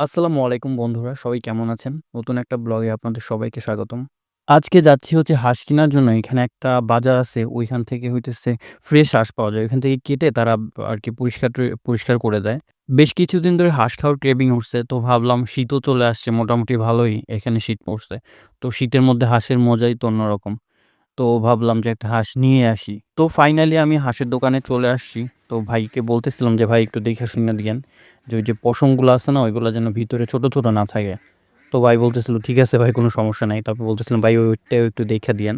আসসালামু আলাইকুম বন্ধুরা, সবাই কেমন আছেন? নতুন একটা ব্লগে আপনাদের সবাইকে স্বাগতম। আজকে যাচ্ছি হচ্ছে হাঁস কেনার জন্য। এখানে একটা বাজার আছে, ওইখান থেকে হইতেছে ফ্রেশ হাঁস পাওয়া যায়। ওইখান থেকে কেটে তারা আর কি পরিষ্কার পরিষ্কার করে দেয়। বেশ কিছুদিন ধরে হাঁস খাওয়ার ক্রেভিং উঠছে, তো ভাবলাম শীতও চলে আসছে মোটামুটি ভালোই এখানে শীত পড়ছে। তো শীতের মধ্যে হাঁসের মজাই তো অন্যরকম। তো ভাবলাম যে একটা হাঁস নিয়ে আসি। তো ফাইনালি আমি হাঁসের দোকানে চলে আসছি। তো ভাইকে বলতেছিলাম যে, "ভাই একটু দেখে শুনে দিয়েন।" যে ওই যে পশমগুলো আছে না? ওইগুলা যেন ভিতরে ছোট, ছোট না থাকে। তো ভাই বলতেছিল, "ঠিক আছে ভাই কোনো সমস্যা নাই।" তারপর বলতেছিলাম, "ভাই ওইটাও একটু দেখে দিয়েন।"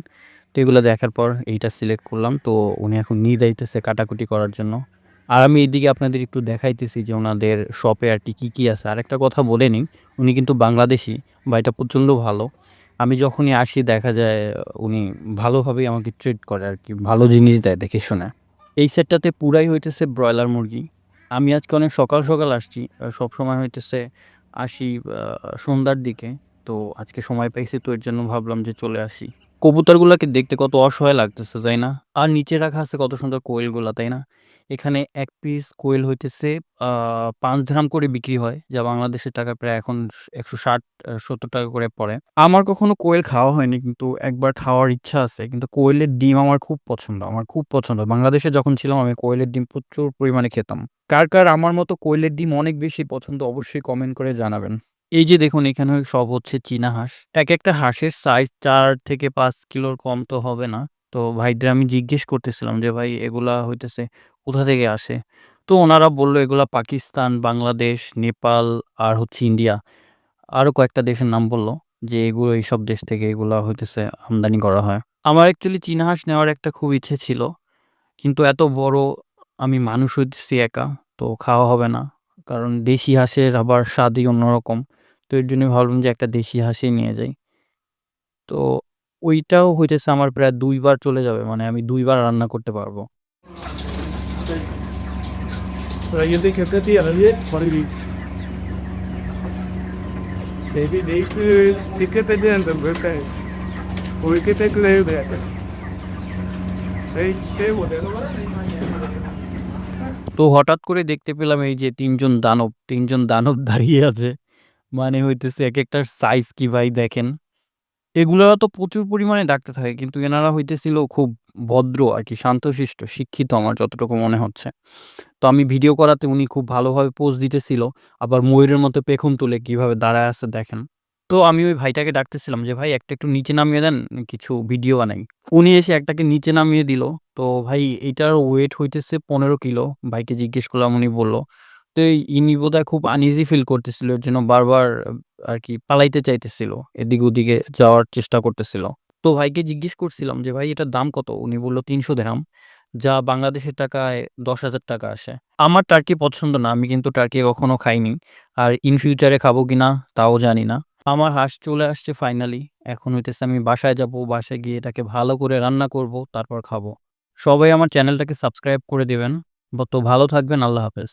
তো এগুলো দেখার পর এইটা সিলেক্ট করলাম। তো উনি এখন নিয়ে যাইতেছে কাটাকুটি করার জন্য। আর আমি এদিকে আপনাদের একটু দেখাইতেছি যে ওনাদের শপে আরকি কি, কি আছে। আর একটা কথা বলে নিই, উনি কিন্তু বাংলাদেশী। ভাইটা প্রচণ্ড ভালো। আমি যখনই আসি দেখা যায় উনি ভালোভাবেই আমাকে ট্রিট করে আর কি ভালো জিনিস দেয় দেখে শুনে। এই সেটটাতে পুরাই হইতেছে ব্রয়লার মুরগি। আমি আজকে অনেক সকাল, সকাল আসছি। সব সবসময় হইতেছে আসি সন্ধ্যার দিকে। তো আজকে সময় পাইছি তো এর জন্য ভাবলাম যে চলে আসি। কবুতরগুলোকে দেখতে কত অসহায় লাগতেছে, তাই না? আর নিচে রাখা আছে কত সুন্দর কোয়েলগুলা, তাই না? এখানে এক পিস কোয়েল হইতেছে ৫ দিরহাম করে বিক্রি হয়। যা বাংলাদেশের টাকা প্রায় এখন একশো ষাট সত্তর টাকা করে পড়ে। আমার কখনো কোয়েল খাওয়া হয়নি কিন্তু একবার খাওয়ার ইচ্ছা আছে। কিন্তু কোয়েলের ডিম আমার খুব পছন্দ, আমার খুব পছন্দ। বাংলাদেশে যখন ছিলাম আমি কোয়েলের ডিম প্রচুর পরিমাণে খেতাম। কার, কার আমার মতো কোয়েলের ডিম অনেক বেশি পছন্দ অবশ্যই কমেন্ট করে জানাবেন। এই যে দেখুন এখানে সব হচ্ছে চীনা হাঁস। এক একটা হাঁসের সাইজ চার থেকে পাঁচ কিলোর কম তো হবে না। তো ভাইদের আমি জিজ্ঞেস করতেছিলাম যে, "ভাই এগুলা হইতেছে কোথা থেকে আসে?" তো ওনারা বলল, "এগুলা পাকিস্তান, বাংলাদেশ, নেপাল আর হচ্ছে ইন্ডিয়া।" আরও কয়েকটা দেশের নাম বলল যে, "এগুলো এইসব দেশ থেকে এগুলা হইতেছে আমদানি করা হয়।" আমার অ্যাকচুয়ালি চীনা হাঁস নেওয়ার একটা খুব ইচ্ছে ছিল। কিন্তু এত বড় আমি মানুষ হইতেছি একা, তো খাওয়া হবে না। কারণ দেশি হাঁসের আবার স্বাদই অন্যরকম। তো এর জন্যই ভাবলাম যে একটা দেশি হাঁসই নিয়ে যাই। তো ওইটাও হইতেছে আমার প্রায় দুইবার চলে যাবে মানে আমি দুইবার রান্না করতে পারব। তো হঠাৎ করে দেখতে পেলাম এই যে তিনজন দানব তিনজন দানব দাঁড়িয়ে আছে। মানে হইতেছে এক একটার সাইজ কি ভাই দেখেন। এগুলা তো প্রচুর পরিমাণে ডাকতে থাকে। কিন্তু এনারা হইতেছিল খুব ভদ্র আর কি শান্তশিষ্ট, শিক্ষিত আমার যতটুকু মনে হচ্ছে। তো আমি ভিডিও করাতে উনি খুব ভালোভাবে পোজ দিতেছিল। আবার ময়ূরের মতো পেখম তুলে কীভাবে দাঁড়ায় আছে দেখেন। তো আমি ওই ভাইটাকে ডাকতেছিলাম যে, "ভাই একটা একটু নিচে নামিয়ে দেন, কিছু ভিডিও বানাই।" উনি এসে একটাকে নিচে নামিয়ে দিল। তো ভাই এটার ওয়েট হইতেছে ১৫ কিলো। ভাইকে জিজ্ঞেস করলাম উনি বলল। তো ইনি বোধহয় খুব আনইজি ফিল করতেছিল। এর জন্য বারবার আর কি পালাইতে চাইতেছিল। এদিক ওদিকে যাওয়ার চেষ্টা করতেছিল। তো ভাইকে জিজ্ঞেস করছিলাম যে, "ভাই এটার দাম কত?" উনি বলল, "৩০০ দিরহাম।" যা বাংলাদেশের টাকায় ৳১০,০০০ আসে। আমার টার্কি পছন্দ না। আমি কিন্তু টার্কি কখনো খাইনি। আর ইন ফিউচারে খাব কিনা তাও জানি না। আমার হাঁস চলে আসছে ফাইনালি। এখন হইতেছে আমি বাসায় যাব বাসায় গিয়ে এটাকে ভালো করে রান্না করব, তারপর খাব। সবাই আমার চ্যানেলটাকে সাবস্ক্রাইব করে দেবেন তো ভালো থাকবেন। আল্লাহ হাফেজ।